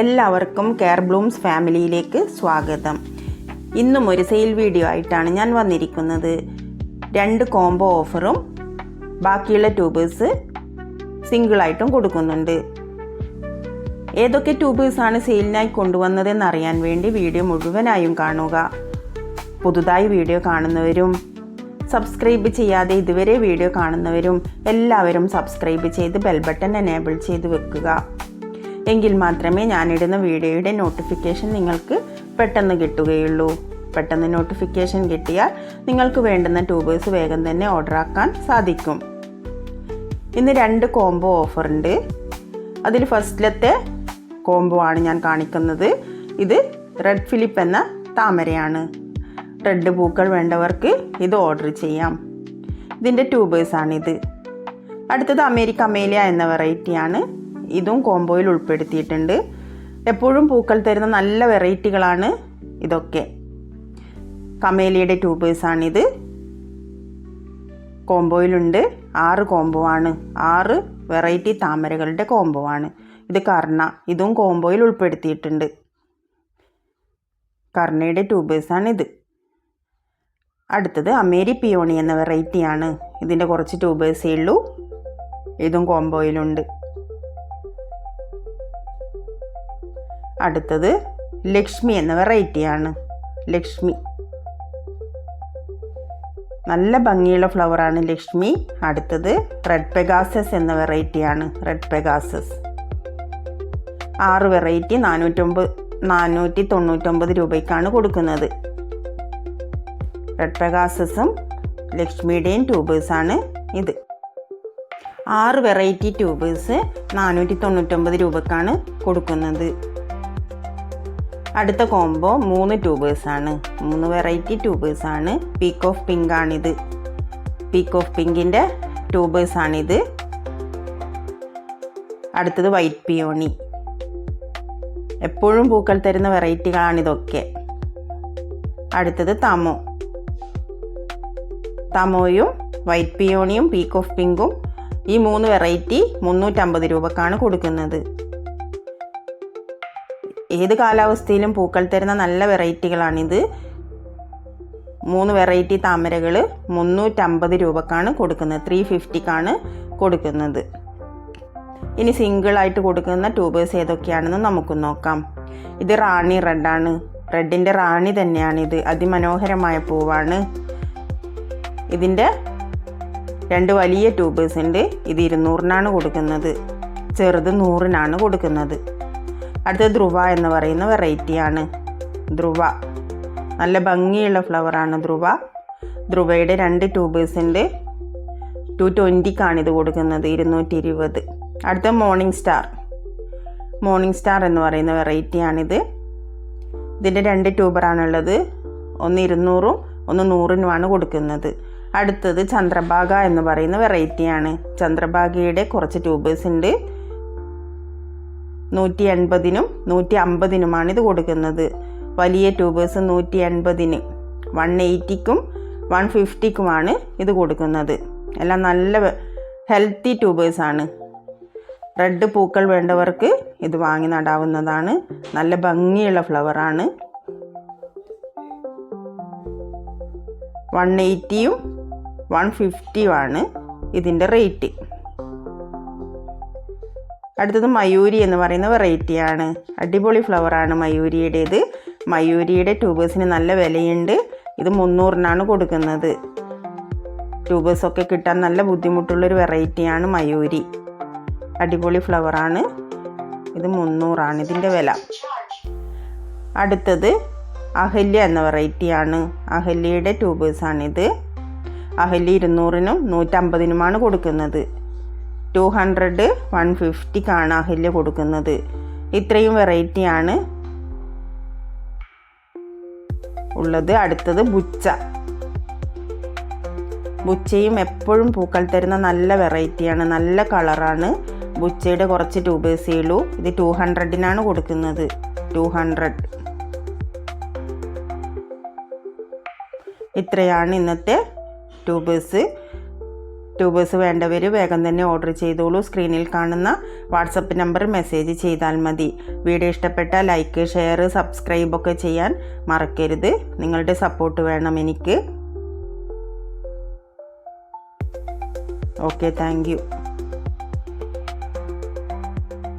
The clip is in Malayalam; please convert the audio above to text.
എല്ലാവർക്കും കെയർ ബ്ലൂംസ് ഫാമിലിയിലേക്ക് സ്വാഗതം. ഇന്നും ഒരു സെയിൽ വീഡിയോ ആയിട്ടാണ് ഞാൻ വന്നിരിക്കുന്നത്. രണ്ട് കോംബോ ഓഫറും ബാക്കിയുള്ള ട്യൂബേഴ്സ് സിംഗിളായിട്ടും കൊടുക്കുന്നുണ്ട്. ഏതൊക്കെ ട്യൂബേഴ്സാണ് സെയിലിനായി കൊണ്ടുവന്നതെന്ന് അറിയാൻ വേണ്ടി വീഡിയോ മുഴുവനായും കാണുക. പുതുതായി വീഡിയോ കാണുന്നവരും സബ്സ്ക്രൈബ് ചെയ്യാതെ ഇതുവരെ വീഡിയോ കാണുന്നവരും എല്ലാവരും സബ്സ്ക്രൈബ് ചെയ്ത് ബെൽ ബട്ടൺ എനേബിൾ ചെയ്ത് വെക്കുക. എങ്കിൽ മാത്രമേ ഞാനിടുന്ന വീഡിയോയുടെ നോട്ടിഫിക്കേഷൻ നിങ്ങൾക്ക് പെട്ടെന്ന് കിട്ടുകയുള്ളൂ. പെട്ടെന്ന് നോട്ടിഫിക്കേഷൻ കിട്ടിയാൽ നിങ്ങൾക്ക് വേണ്ടുന്ന ട്യൂബേഴ്സ് വേഗം തന്നെ ഓർഡർ ആക്കാൻ സാധിക്കും. ഇന്ന് രണ്ട് കോംബോ ഓഫറുണ്ട് അതിൽ ഫസ്റ്റിലത്തെ കോംബോ ആണ് ഞാൻ കാണിക്കുന്നത്. ഇത് റെഡ് ഫിലിപ്പ് എന്ന താമരയാണ്. റെഡ് പൂക്കൾ വേണ്ടവർക്ക് ഇത് ഓർഡർ ചെയ്യാം. ഇതിന്റെ ട്യൂബേഴ്സാണിത് അടുത്തത് അമേരിക്ക അമേലിയ എന്ന വെറൈറ്റിയാണ് ഇതും കോംബോയിൽ ഉൾപ്പെടുത്തിയിട്ടുണ്ട്. എപ്പോഴും പൂക്കൾ തരുന്ന നല്ല വെറൈറ്റികളാണ് ഇതൊക്കെ. കമേലിയുടെ ട്യൂബേഴ്സാണിത് കോംബോയിലുണ്ട് ആറ് കോംബോ ആണ്. ആറ് വെറൈറ്റി താമരകളുടെ കോംബോ ആണ്. ഇത് കർണ. ഇതും കോംബോയിൽ ഉൾപ്പെടുത്തിയിട്ടുണ്ട്. കർണയുടെ ട്യൂബേഴ്സാണിത് അടുത്തത് അമേരി പിയോണി എന്ന വെറൈറ്റിയാണ് ഇതിന്റെ കുറച്ച് ട്യൂബേഴ്സേ ഉള്ളൂ. ഇതും കോംബോയിലുണ്ട് അടുത്തത് ലക്ഷ്മി എന്ന വെറൈറ്റിയാണ് ലക്ഷ്മി. നല്ല ഭംഗിയുള്ള ഫ്ലവറാണ് ലക്ഷ്മി. അടുത്തത് റെഡ് പെഗാസസ് എന്ന വെറൈറ്റിയാണ് റെഡ് പെഗാസസ് ആറ് വെറൈറ്റി നാനൂറ്റൊമ്പത് നാനൂറ്റി തൊണ്ണൂറ്റൊമ്പത് രൂപയ്ക്കാണ് കൊടുക്കുന്നത്. റെഡ് പെഗാസസും ലക്ഷ്മിയുടെയും ട്യൂബേഴ്സാണ് ഇത്. ആറ് വെറൈറ്റി ട്യൂബേഴ്സ് നാനൂറ്റി തൊണ്ണൂറ്റൊമ്പത് രൂപക്കാണ് കൊടുക്കുന്നത്. അടുത്ത കോംബോ മൂന്ന് ആണ്. മൂന്ന് വെറൈറ്റി ട്യൂബേഴ്സ് ആണ്. പീക്ക് ഓഫ് പിങ്ക് ആണിത്. പീക്ക് ഓഫ് പിങ്കിന്റെ ട്യൂബേഴ്സാണിത് അടുത്തത് വൈറ്റ് പിയോണി എപ്പോഴും പൂക്കൾ തരുന്ന വെറൈറ്റികളാണിതൊക്കെ അടുത്തത് തമോ. തമോയും വൈറ്റ് പിയോണിയും പീക്ക് ഓഫ് പിങ്കും ഈ മൂന്ന് വെറൈറ്റി മുന്നൂറ്റമ്പത് രൂപക്കാണ് കൊടുക്കുന്നത്. ഏത് കാലാവസ്ഥയിലും പൂക്കൾ തരുന്ന നല്ല വെറൈറ്റികളാണിത്. മൂന്ന് വെറൈറ്റി താമരകൾ മുന്നൂറ്റമ്പത് രൂപക്കാണ് കൊടുക്കുന്നത്. ത്രീ ഫിഫ്റ്റിക്കാണ് കൊടുക്കുന്നത്. ഇനി സിംഗിളായിട്ട് കൊടുക്കുന്ന ട്യൂബേഴ്സ് ഏതൊക്കെയാണെന്ന് നമുക്ക് നോക്കാം. ഇത് റാണി റെഡാണ്. റെഡിന്റെ റാണി തന്നെയാണിത്. അതിമനോഹരമായ പൂവാണ്. ഇതിന്റെ രണ്ട് വലിയ ട്യൂബേഴ്സ് ഉണ്ട്. ഇത് ഇരുന്നൂറിനാണ് കൊടുക്കുന്നത്. ചെറുത് നൂറിനാണ് കൊടുക്കുന്നത്. അടുത്ത ധ്രുവ എന്ന് പറയുന്ന വെറൈറ്റിയാണ് ധ്രുവ. നല്ല ഭംഗിയുള്ള ഫ്ലവറാണ് ധ്രുവ. ധ്രുവയുടെ രണ്ട് ട്യൂബേഴ്സിന്റെ ടു ട്വന്റിക്കാണ് ഇത് കൊടുക്കുന്നത് ഇരുന്നൂറ്റി ഇരുപത് അടുത്ത മോർണിംഗ് സ്റ്റാർ മോർണിംഗ് സ്റ്റാർ എന്ന് പറയുന്ന വെറൈറ്റിയാണിത് ഇതിന്റെ രണ്ട് ട്യൂബറാണുള്ളത് ഒന്ന് ഇരുന്നൂറും ഒന്ന് നൂറിനുമാണ് കൊടുക്കുന്നത്. അടുത്തത് ചന്ദ്രഭാഗ എന്ന് പറയുന്ന വെറൈറ്റിയാണ് ചന്ദ്രഭാഗയുടെ കുറച്ച് ട്യൂബേഴ്സ് ഉണ്ട്. നൂറ്റി എൺപതിനും നൂറ്റി അമ്പതിനുമാണ് ഇത് കൊടുക്കുന്നത്. വലിയ ട്യൂബേഴ്സ് നൂറ്റി എൺപതിന് വൺ എയ്റ്റിക്കും വൺ ഫിഫ്റ്റിക്കുമാണ് ഇത് കൊടുക്കുന്നത്. എല്ലാം നല്ല ഹെൽത്തി ട്യൂബേഴ്സാണ് റെഡ് പൂക്കൾ വേണ്ടവർക്ക് ഇത് വാങ്ങി നടാവുന്നതാണ്. നല്ല ഭംഗിയുള്ള ഫ്ലവറാണ് വൺ എയ്റ്റിയും വൺ ഫിഫ്റ്റിയുമാണ് ഇതിന്റെ റേറ്റ് അടുത്തത് മയൂരി എന്ന് പറയുന്ന വെറൈറ്റിയാണ് അടിപൊളി ഫ്ലവറാണ് മയൂരിയുടേത്. മയൂരിയുടെ ട്യൂബേഴ്സിന് നല്ല വിലയുണ്ട്. ഇത് മുന്നൂറിനാണ് കൊടുക്കുന്നത്. ട്യൂബേഴ്സൊക്കെ കിട്ടാൻ നല്ല ബുദ്ധിമുട്ടുള്ളൊരു വെറൈറ്റിയാണ് മയൂരി. അടിപൊളി ഫ്ലവറാണ് ഇത് മുന്നൂറാണ് ഇതിന്റെ വില. അടുത്തത് അഹല്യ എന്ന വെറൈറ്റിയാണ് അഹല്യയുടെ ട്യൂബേഴ്സാണിത് അഹല്യ ഇരുന്നൂറിനും നൂറ്റമ്പതിനുമാണ് കൊടുക്കുന്നത്. ടു ഹൺഡ്രഡ് വൺ ഫിഫ്റ്റിക്കാണ് അഹല്യ കൊടുക്കുന്നത്. ഇത്രയും വെറൈറ്റിയാണ് ഉള്ളത്. അടുത്തത് ബുച്ച. ബുച്ചയും എപ്പോഴും പൂക്കൾ തരുന്ന നല്ല വെറൈറ്റിയാണ് നല്ല കളറാണ് ബുച്ചയുടെ കുറച്ച് ട്യൂബേഴ്സേ ഉള്ളൂ. ഇത് ടു ഹൺഡ്രഡിനാണ് കൊടുക്കുന്നത്. ടു ഹൺഡ്രഡ് ഇത്രയാണ് ഇന്നത്തെ ട്യൂബേഴ്സ് ട്യൂബേഴ്സ് വേണ്ടവർ വേഗം തന്നെ ഓർഡർ ചെയ്തോളൂ. സ്ക്രീനിൽ കാണുന്ന വാട്സപ്പ് നമ്പർ മെസ്സേജ് ചെയ്താൽ മതി. വീഡിയോ ഇഷ്ടപ്പെട്ട ലൈക്ക് ഷെയർ സബ്സ്ക്രൈബ് ഒക്കെ ചെയ്യാൻ മറക്കരുത്. നിങ്ങളുടെ സപ്പോർട്ട് വേണം എനിക്ക്. Okay thank